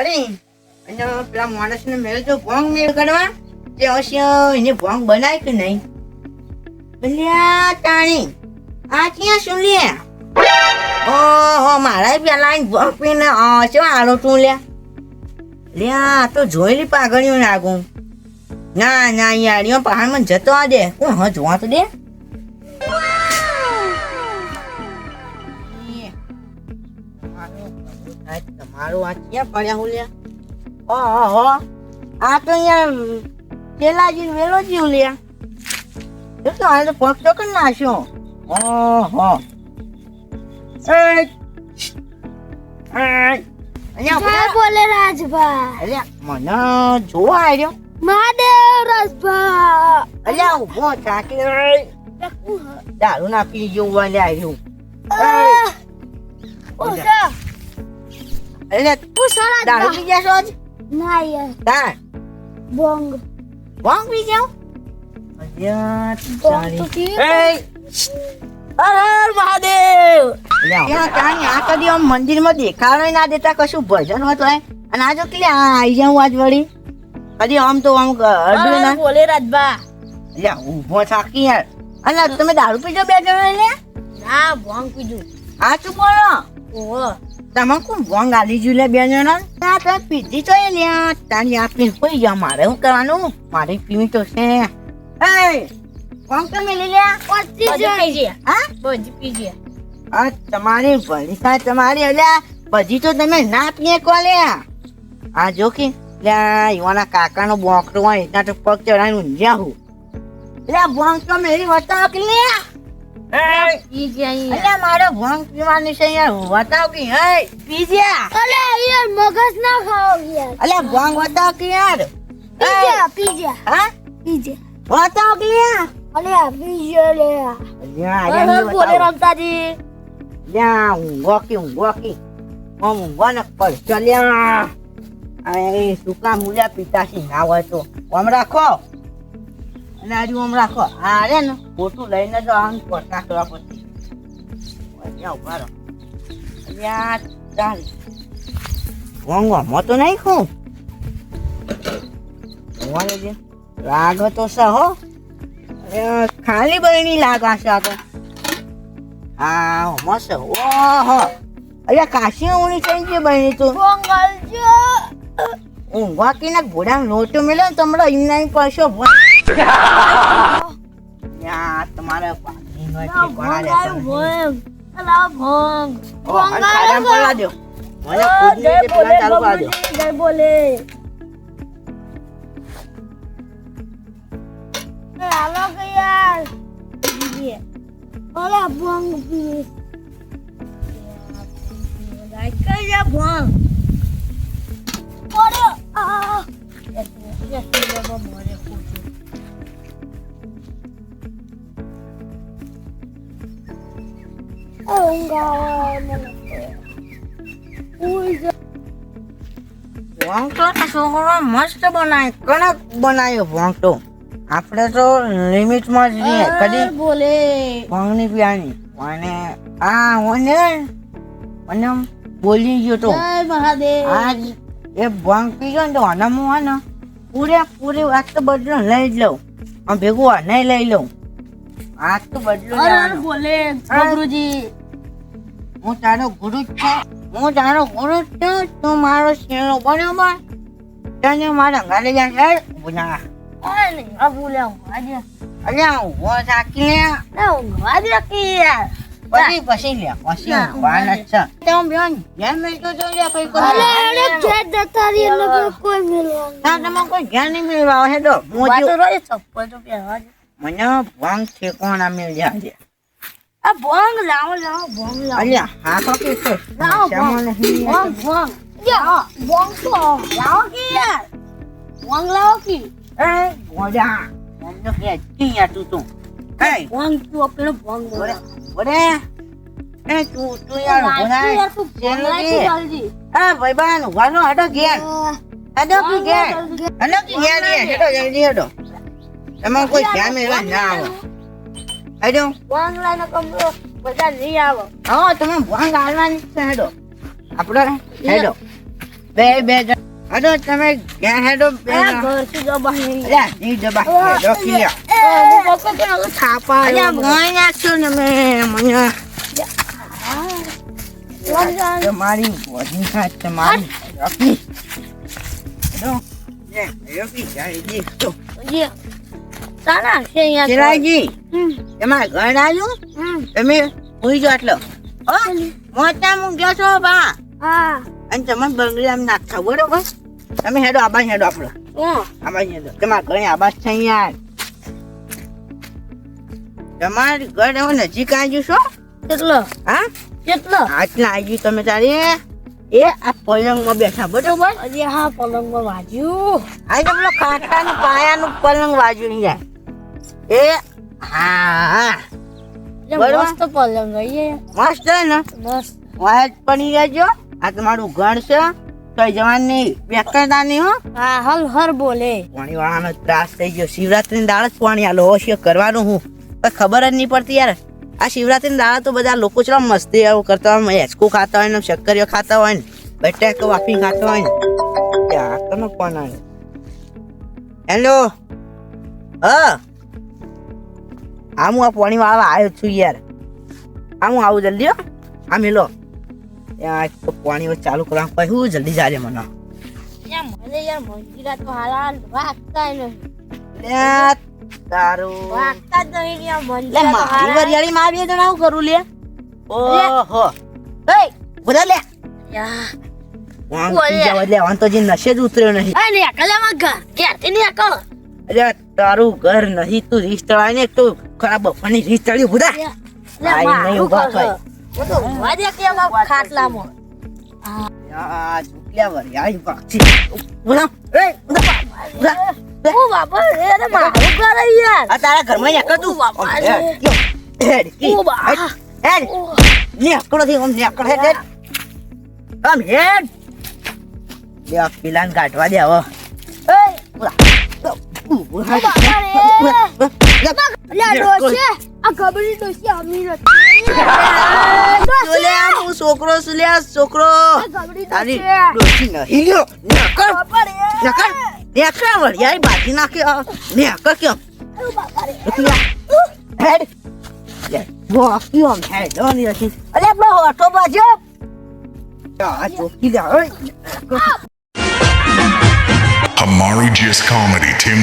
કરી. અને પેલા માણસને મેળજો ભોંગ મેળ કરવા. તે અવશ્ય એને ભોંગ બનાય કે નહીં? બલ્યા તાણી, આ ક્યાં શું લે? ઓહો, મારા પેલા ભોંગ પીને શું આલો તું લે? લે, આ તો જોયેલી પાઘડીઓ નાગું ના ના યાર પહાડમાં જતો આ દે. હું હ, જોવા તો દે. આજ આ ક્યાં પડ્યા હું લ્યા? ઓહો આ તો અહીંયા પેલાજી વેલો જીવ લ્યા. એ તો હાલ તો પગ તો કરી નાખ્યો. ઓહો. એ અહીંયા. બોલે રાજભા. અલ્યા મને જોવા આવ્યો મહાદેવ રાજભા. અલ્યા ઊભો થાકી દારૂ ના પી જેવું લે આવ્યું ઓછા એટલે પૂછો દારૂ પી ના યાર. બોંગ. એ મહાદેવ! ત્યાં મંદિરમાં દેખાડો ના દેતા કશું ભજન હોત અને આ જો કે આ આઈ જાઉં આજ વળી? કદી આમ તો આમ અડું ના. બોલે રાજભા. અલ્યા ઊભો થાકી યાર. અને તમે દારૂ પીજો બે જણા લે ના બોંગ પીધું આ શું બોલો ઓહો. તમે કોણ ભોંગ આલી જુલે લે બે જણા ના તમે પીધી તો એ લ્યા તારી આપી હોઈ જા મારે શું કરવાનું? મારે પીવી તો છે. એ ભોંગ તમે લઈ લ્યા બધી પીજે. હા? બોજી પીજી. આ તમારી ભલી તમારી અલ્યા. બધી તો તમે ના પીએ કોલ્યા આ જો કે લ્યા યુવાના કાકાનો બોકરો હોય ત્યાં તો પગ ચડાવીને ઊંઝ્યા હું. લ્યા ભોંગ તો મેરી બતાવો કે લ્યા. મારે ભોંગ પીવાની છે યાર બતાવ કે હે પીજ્યા અલે યાર મગજ ના ખાઓ યાર. અલ્યા ભોંગ બતાવ કે યાર. પીજે પીજે હા? પીજે બતાવ કે લ્યા અલે પીજે લે અલ્યા મને બોલે રમતાજી. લ્યા ઊંઘો કે ઊંઘો કે આમ ઊંઘો ને પર ચલ્યા. અરે સુકા મૂલ્યા પિતાશી ના હોય તો. આમ રાખો. અને આજુ આમ રાખો. આ ને ખોટું લઈને તો આમ કરવા પછી અહીંયા ઊભા રહો. અલ્યા ચાલ. ઊંઘો મો તો નહીં ખું ઊંઘવા જે લાગ તો છે હો. અરે, ખાલી બરણી લાગ આ છે આ તો આ મસ્ત ઓહો. અરે કાશી ઊની થઈ ગઈ બની તું? ઊંઘવા કે ના ઘોડા લોટો મેલો ને એમના પૈસો ભણ યા તમારે પાણી ભોંગ. એ તો છોકરો મસ્ત બનાય કણક બનાવ્યો ભોંગ આપણે તો લિમિટમાં જ રહીએ કદી બોલે. ભોંગની પીવાની અને આ ઓને મને બોલી ગયો તો. આજ એ ભોંગ પી ગયો ને તો આના હું આના પૂરેપૂરી વાત તો બદલો લઈ જ લઉં. આમ ભેગું આને લઈ લઉં. આજ તો બદલો બોલે ગબરુજી હું તારો ગુરુ જ છું. હું તારો ગુરુ જ છું. તું મારો શેરો બરાબર? તને મારા ઘરે જા હેડ ગુના અરે નહીં આ બોલે ઊંઘવા દે અલ્યા ઊભો થાકી લે ઊંઘવા દે કે યાર પછી પછી લે પછી ઊંઘવાના છે. તેમ બેન ધ્યાન મેળતો તો લે કઈ કોઈ અરે ઘેર જતા રહી એટલે કોઈ મિલવાનું ના તમે કોઈ ધ્યાન નહીં મેળવા હેડો. મોજી વાતો રહી ચપ્પલ તો પહેરવા મને ભંગ ઠેકોણા મેળ્યા આ ભોંગ લાવો લાવો ભોંગ લાવો. અલ્યા હા તો કે છે. લાવો ભોંગ. ભોંગ ભોંગ. યા ભોંગ તો લાવો કે યાર? ભોંગ લાવો કે? એ ગોડા મમ્મી કે કી તું તું? એ ભોંગ તું આપણે ભોંગ બોલે. ઓરે એ તું તું યાર તું ભોંગ લાવી જલ્દી એ ભાઈ બાન વાનો હડો ઘેર. હડો કી ઘેર. હડો કી ઘેર હડો જલ્દી હડો. તમે કોઈ ધ્યાન ના આવો. હડો ભોંગ લાવીને કમરો બધા લઈ આવો હા તમે વાંગ આલવાની જ છે હેડો આપણે હેડો બે બે હેડો તમે ક્યાં હેડો બે ઘરથી જબા. અલ્યા, ઈ ડબ્બા હેડો કિયા હું પપ્પા કે હું થાપા અલ્યા. ભોંય નાખશો ને મેં મને તમારી બોડી ખાત તમારી રોકી હેડો જે રોકી જાય જી તો જે. સારા છે હમ, તમારે ઘર આવ્યું. તમે ભૂઈ જો આટલો ઓ મોટા મૂક્યો છો બા. હા. અને તમે બંગડી આમ નાખતા બરોબર? તમે હેડો આબાજ હેડો આપણો. આબાજ હેડો. તમારા ઘણી આબાજ છે યાર તમારી ઘર એવો નજીક આવ્યું છો? કેટલો? હા? કેટલો? આટલા આવી તમે તારે? એ આ પલંગમાં બેઠા બરોબર? અરે હા પલંગમાં વાજ્યું. આ તો પેલો કાંટાનું પાયાનું પલંગ વાજ્યું યાર એ હા. મસ્ત પલંગ મસ્ત છે ને? વાજ પડી જજો આ તમારું ઘર છે. તો જવાની બેકરતા નહીં હો. હા હલ હર બોલે. પાણી વાળાનો ત્રાસ થઈ ગયો. શિવરાત્રી દાળ જ પાણી લોહ સિયો કરવાનું હું. ખબર જ નહીં પડતી યાર. આ શિવરાત્રી દાળ તો બધા લોકો છે મસ્તી એવું કરતા હોય હેચકું ખાતા હોય ને શક્કરીઓ ખાતા હોય ને બટેક વાફી ખાતા હોય ને. ત્યાં તો ફોન હેલો? હા? હા હું આ પાણી વાળવા આવ્યો છું યાર. હા હું આવું જલ્દી હો. હા મેલો પાણી ચાલુ કરવા પછી હું જલ્દી જાજે મને. મને યાર મંજીરા તો હાલા વાગતા નહીં તારું. વાગતા જ નહીં યાર મંજીરા તો હાલા વરિયાળી માં આવી જણા આવું કરું લે. ઓહો. એ બધા લે. યાર વાંગ બોલે. પી જવા લે વાંગ તો જે નશે જ ઉતર્યો નહીં. આ ને ઘર ક્યાંથી ને અરે તારું ઘર નહીં તું રીસ તળાય ને તું ખરાબ બફાની રીસ તળી બુધા આઈ નહીં મારું થાય. હું તો ઊભા કે એમાં ખાટલામાં. યા ચૂકલ્યા વરિયાળી પાછી બોલા એ ઉધા ઉધા ઓ બાપા રે મારું ઘર યાર. આ તારા ઘરમાં યા કદું બાપા ઓ બા. હેડ, હેડ. નેકળો થી આમ નેકળ હેડ હેડ. આમ હેડ. લે આ પેલાને કાઢવા દે હવે એ. ઉધા ઉધા હતી છોકરો છું લ્યા, છોકરો તારી નહીં લ્યો. નકર નકર નકર નેકળ બાજી નાખે નકર કેમ? ઓ બાપા રે એકલા. હેડ. લે, વાકી હેડ, હો ની રસી. આપણો હોઠો બાજુ. આ ચોકી લે, ઓય. Amari Gist Comedy Tim